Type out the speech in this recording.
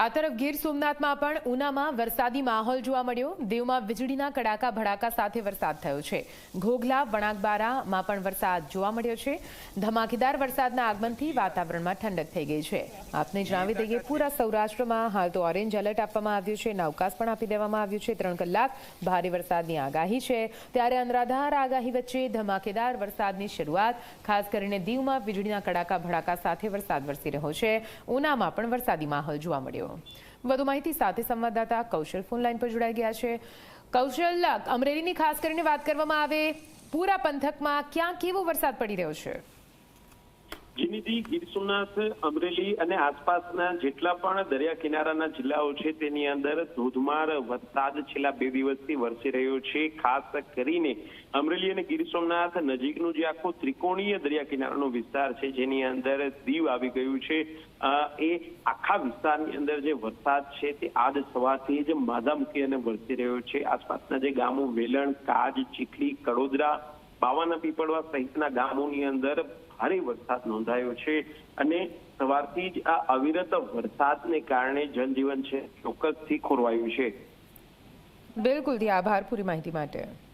આ તરફ ગીર સોમનાથમાં પણ ઉનામાં વરસાદી માહોલ જોવા મળ્યો. દીવમાં વીજળીના કડાકા ભડાકા સાથે વરસાદ થયો છે. ઘોઘલા, વણાકબારામાં પણ વરસાદ જોવા મળ્યો છે. ધમાકેદાર વરસાદના આગમનથી વાતાવરણમાં ઠંડક થઈ ગઈ છે. આપને જણાવી દઈએ, પૂરા સૌરાષ્ટ્રમાં હાલ તો ઓરેન્જ એલર્ટ આપવામાં આવ્યું છે. નવકાશ પણ આપી દેવામાં આવ્યું છે. ત્રણ કલાક ભારે વરસાદની આગાહી છે. ત્યારે અનરાધાર આગાહી વચ્ચે ધમાકેદાર વરસાદની શરૂઆત, ખાસ કરીને દીવમાં વીજળીના કડાકા ભડાકા સાથે વરસાદ વરસી રહ્યો છે. ઉનામાં પણ વરસાદી માહોલ જોવા મળ્યો. વધુ માહિતી સાથે સંવાદદાતા કૌશલ ફોન લાઈન પર જોડાઈ ગયા છે. કૌશલ, અમરેલીની ખાસ કરીને વાત કરવામાં આવે, પૂરા પંથકમાં ક્યાં કેવો વરસાદ પડી રહ્યો છે? જીનીધી ગીર સોમનાથ, અમરેલી અને આસપાસના જેટલા પણ દરિયા કિનારાના જિલ્લાઓ છે, તેની અંદર ધોધમાર વરસાદ છેલ્લા બે દિવસથી વરસી રહ્યો છે. ખાસ કરીને અમરેલી અને ગીર સોમનાથ નજીકનું જે આખો ત્રિકોણીય દરિયા કિનારાનો વિસ્તાર છે, જેની અંદર દીવ આવી ગયું છે. એ આખા વિસ્તારની અંદર જે વરસાદ છે, તે આજ સવારથી જ માધામુખી અને વરસી રહ્યો છે. આસપાસના જે ગામો વેલણ, કાજ, ચીખલી, કડોદરા બાવાના પીપળવા સહિતના ગામોની અંદર ભારે વરસાદ નોંધાયો છે અને સવારથી જ આ અવિરત વરસાદને કારણે જનજીવન છે, ચોક્કસથી ખોરવાયું છે. બિલકુલ આભાર પૂરી માહિતી માટે.